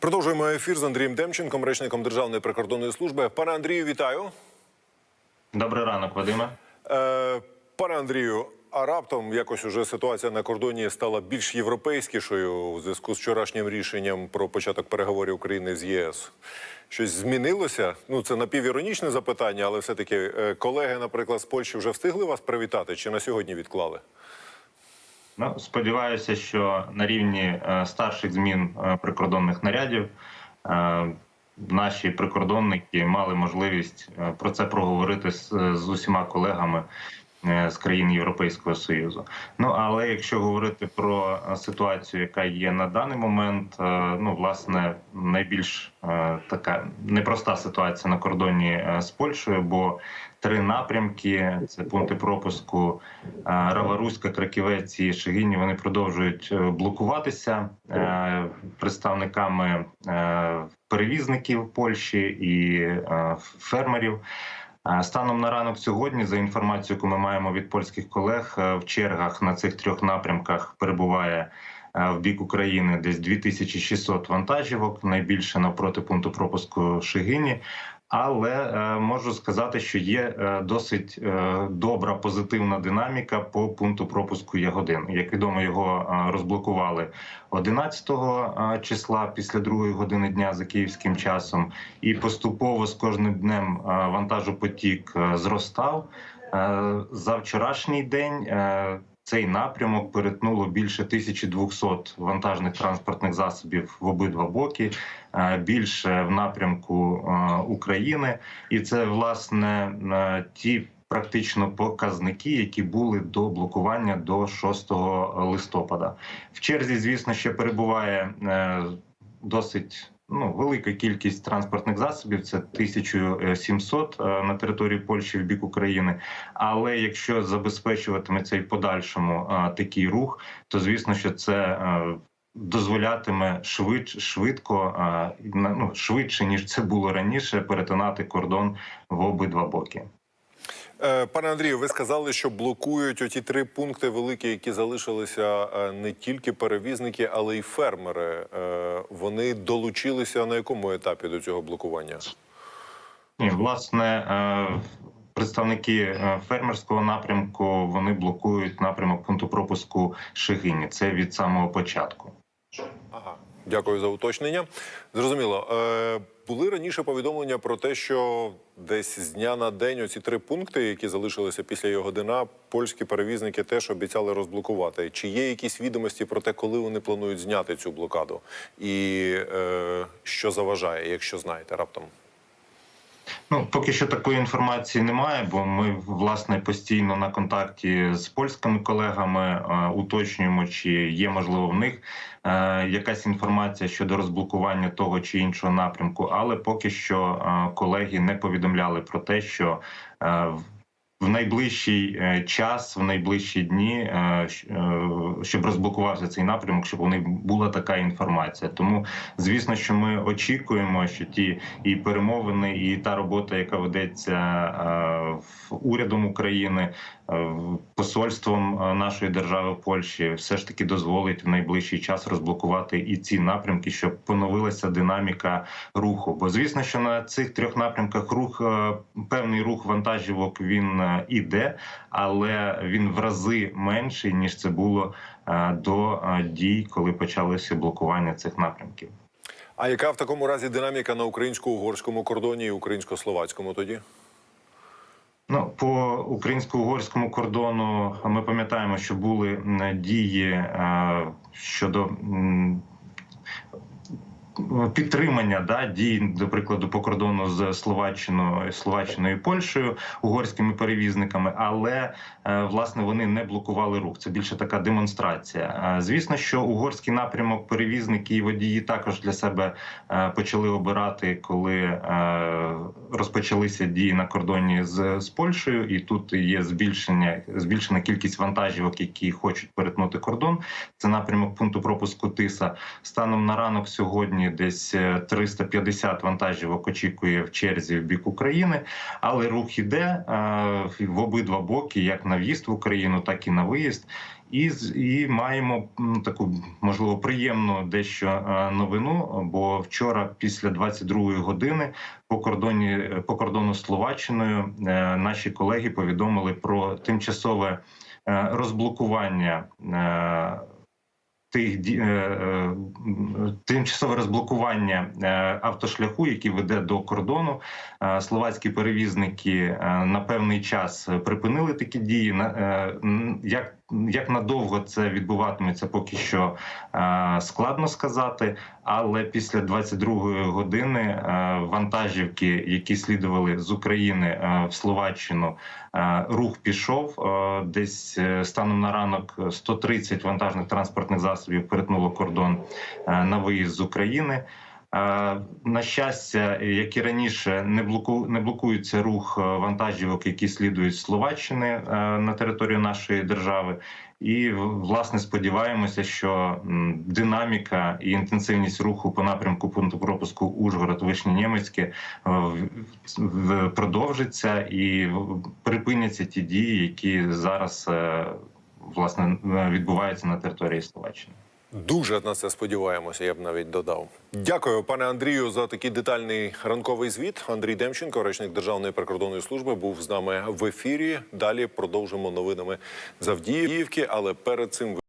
Продовжуємо ефір з Андрієм Демченком, речником Державної прикордонної служби. Пане Андрію, вітаю. Добрий ранок, Вадиме. Е, пане Андрію, а раптом якось уже ситуація на кордоні стала більш європейськішою у зв'язку з вчорашнім рішенням про початок переговорів України з ЄС. Щось змінилося? Ну це напівіронічне запитання, але все-таки е, колеги, наприклад, з Польщі вже встигли вас привітати чи на сьогодні відклали? Ну, сподіваюся, що на рівні е, старших змін е, прикордонних нарядів е, наші прикордонники мали можливість про це проговорити з, з усіма колегами з країн Європейського Союзу. Ну але якщо говорити про е, ситуацію, яка є на даний момент, е, ну власне найбільш е, така непроста ситуація на кордоні е, з Польщею, бо три напрямки: це пункти пропуску е, Раваруська, Краківець і Шегині. Вони продовжують е, блокуватися е, представниками е, перевізників Польщі і е, фермерів. Станом на ранок сьогодні, за інформацією, яку ми маємо від польських колег, е, в чергах на цих трьох напрямках перебуває е, в бік України десь 2600 вантажівок, найбільше навпроти пункту пропуску Шигині. Але е, можу сказати, що є е, досить е, добра позитивна динаміка по пункту пропуску Ягодин. Як відомо, його розблокували 11 е, числа після другої години дня за київським часом, і поступово з кожним днем вантажопотік зростав. За вчорашній день цей напрямок перетнуло більше 1200 вантажних транспортних засобів в обидва боки, е, більше в напрямку е, України, і це власне е, ті. Практично показники, які були до блокування до 6 листопада. В черзі, звісно, ще перебуває досить ну, велика кількість транспортних засобів. Це 1700 е, на території Польщі в бік України. Але якщо забезпечуватиметься і подальшому е, такий рух, то звісно, що це е, дозволятиме швидше швидко, ну, швидше ніж це було раніше, перетинати кордон в обидва боки. Е, Пане Андрію, ви сказали, що блокують оті три пункти великі, які залишилися е, не тільки перевізники, але й фермери. Е, Вони долучилися на якому етапі до цього блокування? Ні, власне, представники фермерського напрямку вони блокують напрямок пункту пропуску Шигині. Це від самого початку. Ага, дякую за уточнення. Зрозуміло. Були раніше повідомлення про те, що десь з дня на день оці три пункти, які залишилися після його дина, польські перевізники теж обіцяли розблокувати. Чи є якісь відомості про те, коли вони планують зняти цю блокаду? І е, що заважає, якщо знаєте раптом? Ну поки що такої інформації немає, бо ми власне постійно на контакті з польськими колегами е, уточнюємо, чи є можливо в них е, якась інформація щодо розблокування того чи іншого напрямку. Але поки що е, колеги не повідомляли про те, що е, в- найближчий е, час, в найближчі дні, е, е, щоб розблокувався цей напрямок, щоб у них була така інформація. Тому звісно, що ми очікуємо, що ті і перемовини, і та робота, яка ведеться в урядом України, посольством нашої держави Польщі, все ж таки дозволить в найближчий час розблокувати і ці напрямки, щоб поновилася динаміка руху. Бо звісно, що на цих трьох напрямках рух певний рух вантажівок він іде, але він в рази менший ніж це було е, до е, дій, коли почалося блокування цих напрямків. А яка в такому разі динаміка на українсько-угорському кордоні і українсько-словацькому тоді? Ну, по українсько-угорському кордону ми пам'ятаємо, що були дії е, щодо підтримання да, дій, до прикладу, по кордону з Словаччиною, Словаччиною і Польщею, угорськими перевізниками, але е, власне вони не блокували рух. Це більше така демонстрація. Е, Звісно, що угорський напрямок перевізники і водії також для себе е, почали обирати, коли е, розпочалися дії на кордоні з, з Польщею, і тут є збільшення збільшена кількість вантажівок, які хочуть перетнути кордон. Це напрямок пункту пропуску Тиса. Станом на ранок сьогодні десь е, 350 вантажівок очікує в черзі в бік України, але рух іде е, в обидва боки, як на в'їзд в Україну, так і на виїзд. І, і маємо таку можливо приємну дещо е, новину. Бо вчора, після 22-ї години, по кордоні по кордону з Словаччиною, е, наші колеги повідомили про тимчасове е, розблокування. Тих е, е, тимчасове розблокування е, автошляху, який веде до кордону. Словацькі перевізники на певний час припинили такі дії. Як як надовго це відбуватиметься, поки що е, складно сказати. Але після 22-ї години е, вантажівки, які слідували з України е, в Словаччину, рух пішов. Десь станом на ранок 130 вантажних транспортних засобів перетнуло кордон на виїзд з України. На щастя, як і раніше, не блоку не блокується рух е, вантажівок, які слідують Словаччини е, на територію нашої держави. І власне сподіваємося, що динаміка і інтенсивність руху по напрямку пункту пропуску Ужгород Вишні Німецьке е, продовжиться і припиняться ті дії, які зараз власне відбуваються на території Словаччини. Дуже на це сподіваємося, я б навіть додав. Дякую, пане Андрію, за такий детальний ранковий звіт. Андрій Демченко, речник Державної прикордонної служби, був з нами в ефірі. Далі продовжимо новинами Завдіївки, але перед цим